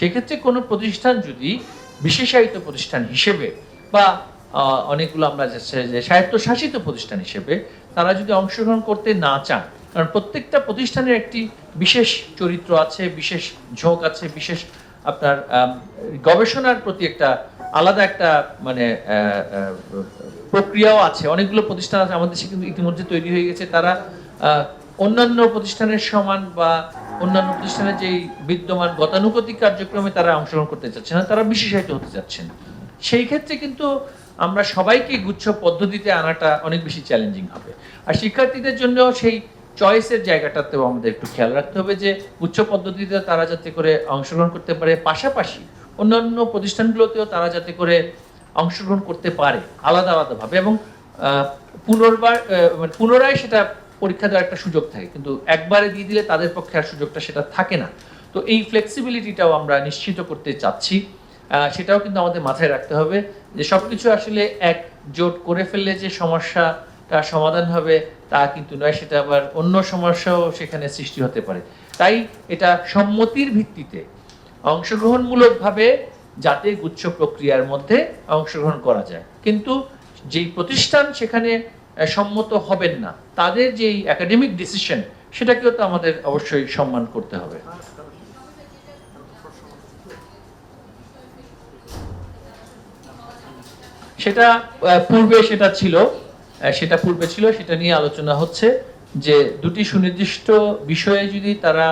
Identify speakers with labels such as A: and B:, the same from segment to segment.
A: সেক্ষেত্রে কোনো প্রতিষ্ঠান যদি বিশেষায়িত প্রতিষ্ঠান হিসেবে বা অনেকগুলো আমরা স্বায়ত্তশাসিত প্রতিষ্ঠান হিসেবে তারা যদি অংশগ্রহণ করতে না চান, কারণ প্রত্যেকটা প্রতিষ্ঠানের একটি বিশেষ চরিত্র আছে, বিশেষ ঝোঁক আছে, বিশেষ আপনার গবেষণার প্রতি একটা আলাদা একটা মানে প্রক্রিয়াও আছে। অনেকগুলো প্রতিষ্ঠান আছে আমাদের দেশে কিন্তু ইতিমধ্যে তৈরি হয়ে গেছে। তারা অন্যান্য প্রতিষ্ঠানের সমান বা অন্যান্য প্রতিষ্ঠানের যেই বিদ্যমান গতানুগতিক কার্যক্রমে তারা অংশগ্রহণ করতে চাচ্ছে না, তারা বিশেষায়িত হতে চাচ্ছেন। সেই ক্ষেত্রে কিন্তু আমরা সবাইকে গুচ্ছ পদ্ধতিতে আনাটা অনেক বেশি চ্যালেঞ্জিং হবে। আর শিক্ষার্থীদের জন্য সেই চয়েসের জায়গাটাতেও আমাদের একটু খেয়াল রাখতে হবে যে উচ্চ পদ্ধতিতে তারা যাতে করে অংশগ্রহণ করতে পারে, পাশাপাশি অন্যান্য প্রতিষ্ঠানগুলোতেও তারা যাতে করে অংশগ্রহণ করতে পারে, আলাদা আলাদাভাবে এবং পুনর্বার মানে পুনরায় সেটা পরীক্ষা দেওয়ার একটা সুযোগ থাকে, কিন্তু একবারে দিয়ে দিলে তাদের পক্ষে আর সুযোগটা সেটা থাকে না। তো এই ফ্লেক্সিবিলিটিটাও আমরা নিশ্চিত করতে চাচ্ছি। সেটাও কিন্তু আমাদের মাথায় রাখতে হবে যে সব কিছু আসলে এক জোট করে ফেললে যে সমস্যাটা সমাধান হবে, তা কিন্তু নয়, সেটা আবার অন্য সমস্যাও সেখানে সৃষ্টি হতে পারে। তাই এটা সম্মতির ভিত্তিতে অংশগ্রহণমূলকভাবে যাতে গুচ্ছ প্রক্রিয়ার মধ্যে অংশগ্রহণ করা যায়। কিন্তু যেই প্রতিষ্ঠান সেখানে সম্মত হবেন না। তাদের যেই একাডেমিক ডিসিশন সেটাকেও তো আমাদের অবশ্যই সম্মান করতে হবে। সেটা পূর্বে সেটা ছিল সেটা পূর্বে ছিল, সেটা নিয়ে আলোচনা হচ্ছে যে দুটি সুনির্দিষ্ট বিষয়ে যদি তারা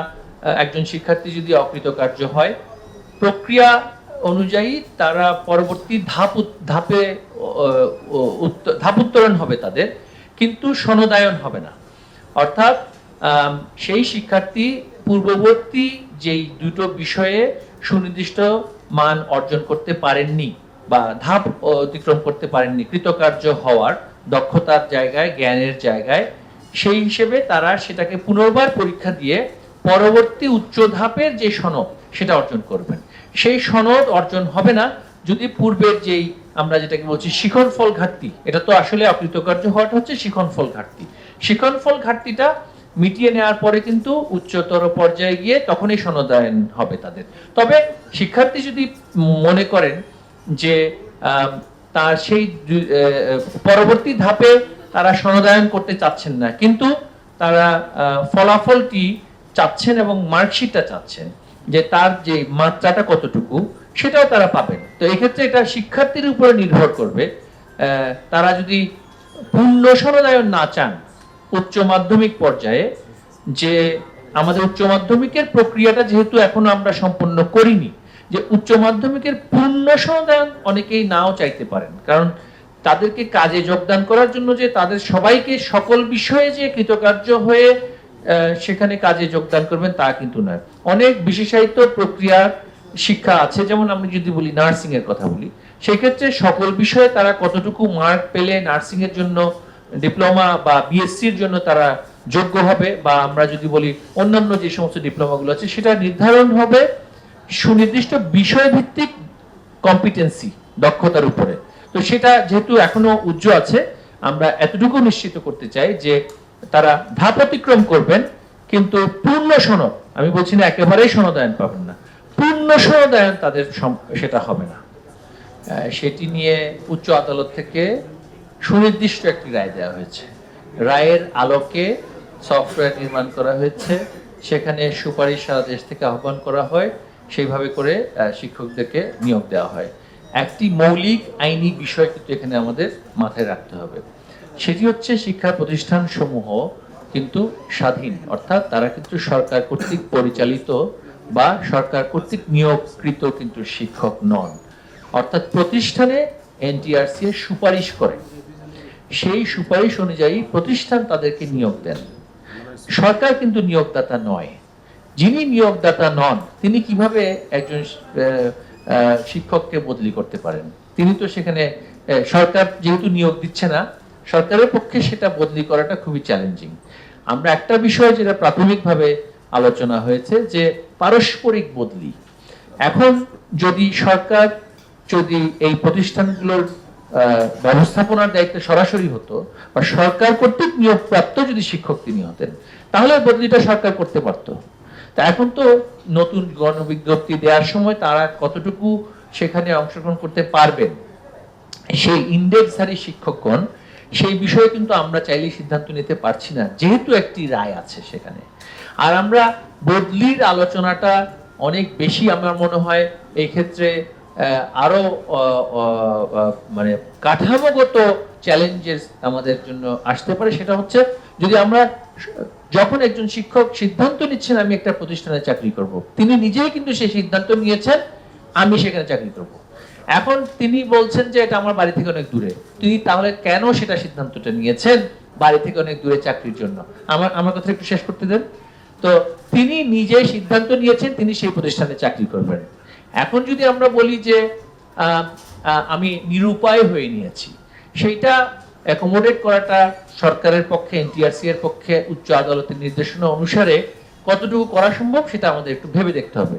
A: একজন শিক্ষার্থী যদি অকৃতকার্য হয়, প্রক্রিয়া অনুযায়ী তারা পরবর্তী ধাপ ধাপে ধাপ উত্তরণ হবে তাদের, কিন্তু সনদায়ন হবে না। অর্থাৎ সেই শিক্ষার্থী পূর্ববর্তী যেই দুটো বিষয়ে সুনির্দিষ্ট মান অর্জন করতে পারেননি বা ধাপ অতিক্রম করতে পারেননি, কৃতকার্য হওয়ার দক্ষতার জায়গায়, জ্ঞানের জায়গায়, সেই হিসেবে তারা সেটাকে পুনর্বার পরীক্ষা দিয়ে পরবর্তী উচ্চ ধাপের যে সনদ, সেটা অর্জন করবেন। সেই সনদ অর্জন হবে না। যদি পূর্বের যেই আমরা যেটাকে বলছি শিখন ফল ঘাটতি, এটা তো আসলে অকৃতকার্য হওয়াটা হচ্ছে শিখন ফল ঘাটতি। শিখন ফল ঘাটতিটা মিটিয়ে নেওয়ার পরে কিন্তু উচ্চতর পর্যায়ে গিয়ে তখনই সনদায়ন হবে তাদের। তবে শিক্ষার্থী যদি মনে করেন যে তার সেই পরবর্তী ধাপে তারা সনদায়ন করতে চাচ্ছেন না, কিন্তু তারা ফলাফলটি চাচ্ছেন এবং মার্কশিটটা চাচ্ছেন যে তার যে মাত্রাটা কতটুকু, সেটাও তারা পাবেন। তো এক্ষেত্রে এটা শিক্ষার্থীর উপরে নির্ভর করবে। তারা যদি পূর্ণ সনদায়ন না চান উচ্চ মাধ্যমিক পর্যায়ে, যে আমাদের উচ্চ মাধ্যমিকের প্রক্রিয়াটা যেহেতু এখনও আমরা সম্পন্ন করিনি, যে উচ্চ মাধ্যমিকের পূর্ণ সনদায়ন অনেকেই নাও চাইতে পারেন। কারণ তাদেরকে কাজে যোগদান করার জন্য যে তাদের সবাইকে সকল বিষয়ে যে কৃতকার্য হয়ে সেখানে কাজে যোগদান করবেন তা কিন্তু নয়। অনেক বিশেষায়িত প্রক্রিয়ার শিক্ষা আছে, যেমন আমি যদি বলি নার্সিং এর কথা বলি। সেক্ষেত্রে সকল বিষয়ে তারা কতটুকু মার্ক পেলে নার্সিং এর জন্য ডিপ্লোমা বা বিএসসির জন্য তারা যোগ্য হবে, বা আমরা যদি বলি অন্যান্য যে সমস্ত ডিপ্লোমাগুলো আছে, সেটা নির্ধারণ হবে সুনির্দিষ্ট বিষয় ভিত্তিক কম্পিটেন্সি দক্ষতার উপরে। তো সেটা যেহেতু এখনও উজ্জ্ব আছে, আমরা এতটুকু নিশ্চিত করতে চাই যে তারা ধাপ অতিক্রম করবেন, কিন্তু পূর্ণ সনদ, আমি বলছি না একেবারেই সনদায়ন পাবেন না, পূর্ণ সনদায়ন তাদের সেটা হবে না। সেটি নিয়ে উচ্চ আদালত থেকে সুনির্দিষ্ট একটি রায় দেওয়া হয়েছে। রায়ের আলোকে সফটওয়্যার নির্মাণ করা হয়েছে, সেখানে সুপারিশ সারা দেশ থেকে আহ্বান করা হয়, সেইভাবে করে শিক্ষকদেরকে নিয়োগ দেওয়া হয়। একটি মৌলিক, আইনি বিষয় কিন্তু এখানে আমাদের মাথায় রাখতে হবে। সেটি হচ্ছে শিক্ষা প্রতিষ্ঠান সমূহ কিন্তু স্বাধীন, অর্থাৎ তারা কিন্তু সরকার কর্তৃক পরিচালিত বা সরকার কর্তৃক নিয়োগকৃত কিন্তু শিক্ষক নন। অর্থাৎ প্রতিষ্ঠানে এনটিআরসি সুপারিশ করে। সেই সুপারিশ অনুযায়ী প্রতিষ্ঠান তাদেরকে নিয়োগ দেন। সরকার কিন্তু নিয়োগদাতা নয়। যিনি নিয়োগদাতা নন, তিনি কীভাবে একজন শিক্ষককে বদলি করতে পারেন? তিনি তো সেখানে সরকার যেহেতু নিয়োগ দিচ্ছে না সরকারের পক্ষে সেটা বদলি করাটা খুবই চ্যালেঞ্জিং আমরা একটা বিষয় যেটা প্রাথমিকভাবে আলোচনা হয়েছে যে পারস্পরিক বদলি। এখন যদি সরকার যদি এই প্রতিষ্ঠানগুলোর ব্যবস্থাপনার দায়িত্ব সরাসরি হতো বা সরকার কর্তৃক নিয়োগপ্রাপ্ত যদি শিক্ষক তিনি হতেন, তাহলে বদলিটা সরকার করতে পারতো। তা এখন তো নতুন গণবিজ্ঞপ্তি দেওয়ার সময় তারা কতটুকু সেখানে অংশগ্রহণ করতে পারবেন? সেই ইন্ডেক্সধারী শিক্ষকগণ সেই বিষয়ে কিন্তু আমরা চাইলেই সিদ্ধান্ত নিতে পারছি না। যেহেতু একটি রায় আছে সেখানে। আর আমরা বদলির আলোচনাটা অনেক বেশি আমার মনে হয় এই ক্ষেত্রে আরও মানে কাঠামোগত চ্যালেঞ্জেস আমাদের জন্য আসতে পারে। সেটা হচ্ছে যদি আমরা যখন একজন শিক্ষক সিদ্ধান্ত নিচ্ছেন, আমি একটা প্রতিষ্ঠানে চাকরি করব। তিনি নিজেই কিন্তু সেই সিদ্ধান্ত নিয়েছেন, আমি সেখানে চাকরি করব। এখন তিনি বলছেন যে এটা আমার বাড়ি থেকে অনেক দূরে। তিনি তাহলে কেন সেটা সিদ্ধান্তটা নিয়েছেন বাড়ি থেকে অনেক দূরে চাকরির জন্য? আমার আমার কথা একটু শেষ করতে দেন। তো তিনি নিজে সিদ্ধান্ত নিয়েছেন, তিনি সেই প্রতিষ্ঠানে চাকরি করবেন। এখন যদি আমরা বলি যে আমি নিরুপায় হয়ে নিয়েছি, সেইটা অ্যাকোমোডেট করাটা সরকারের পক্ষে এনটিআরসি এর পক্ষে, উচ্চ আদালতের নির্দেশনা অনুসারে কতটুকু করা সম্ভব সেটা আমাদের একটু ভেবে দেখতে হবে।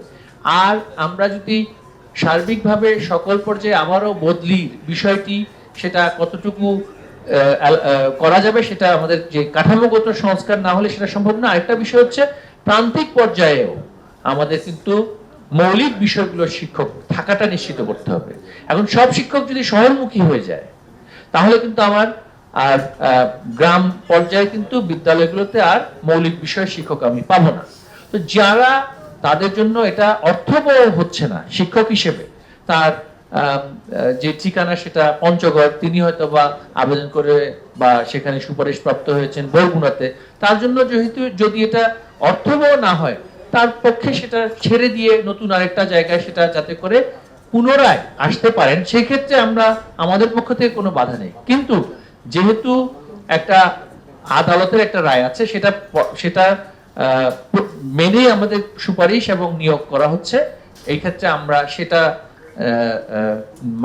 A: আর আমরা যদি সার্বিকভাবে সকল পর্যায়ে আমারও বদলির বিষয়টি, সেটা কতটুকু করা যাবে সেটা আমাদের যে কাঠামোগত সংস্কার না হলে সেটা সম্ভব না। আরেকটা বিষয় হচ্ছে, প্রান্তিক পর্যায়েও আমাদের কিন্তু মৌলিক বিষয়গুলো শিক্ষক থাকাটা নিশ্চিত করতে হবে। এখন সব শিক্ষক যদি শহরমুখী হয়ে যায়, তাহলে কিন্তু আমার আর গ্রাম পর্যায়ে কিন্তু বিদ্যালয়গুলোতে আর মৌলিক বিষয় শিক্ষক আমি পাবো না। তো যারা তাদের জন্য এটা অর্থবহ হচ্ছে না, শিক্ষক হিসেবে। তার যে ঠিকানা সেটা পঞ্চগড়, তিনি হয়তো বা আবেদন করে বা সেখানে সুপারিশ প্রাপ্ত হয়েছেন বরগুনাতে। তার জন্য যেহেতু যদি এটা অর্থবহ না হয়, তার পক্ষে সেটা ছেড়ে দিয়ে নতুন আরেকটা জায়গায় সেটা যাতে করে পুনরায় আসতে পারেন সেই ক্ষেত্রে আমরা, আমাদের পক্ষ থেকে কোনো বাধা নেই। কিন্তু যেহেতু একটা আদালতের একটা রায় আছে, সেটা সেটা মেনেই আমাদের সুপারিশ এবং নিয়োগ করা হচ্ছে। এই ক্ষেত্রে আমরা সেটা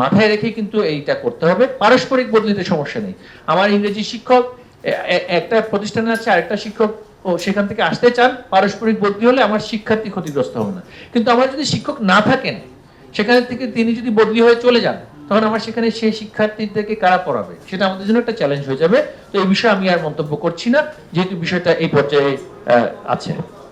A: মাথায় রেখে কিন্তু এইটা করতে হবে। পারস্পরিক বদলিতে সমস্যা নেই। আমার ইংরেজি শিক্ষক একটা প্রতিষ্ঠানে আছে, আরেকটা শিক্ষক ও সেখান থেকে আসতে চান, পারস্পরিক বদলি হলে আমার শিক্ষার্থী ক্ষতিগ্রস্ত হবে না। কিন্তু আমার যদি শিক্ষক না থাকেন, সেখান থেকে তিনি যদি বদলি হয়ে চলে যান, তখন আমার সেখানে সেই শিক্ষার্থীদেরকে কারা পড়াবে? সেটা আমাদের জন্য একটা চ্যালেঞ্জ হয়ে যাবে। তো এই বিষয়ে আমি আর মন্তব্য করছি না। যেহেতু বিষয়টা এই পর্যায়ে আছে।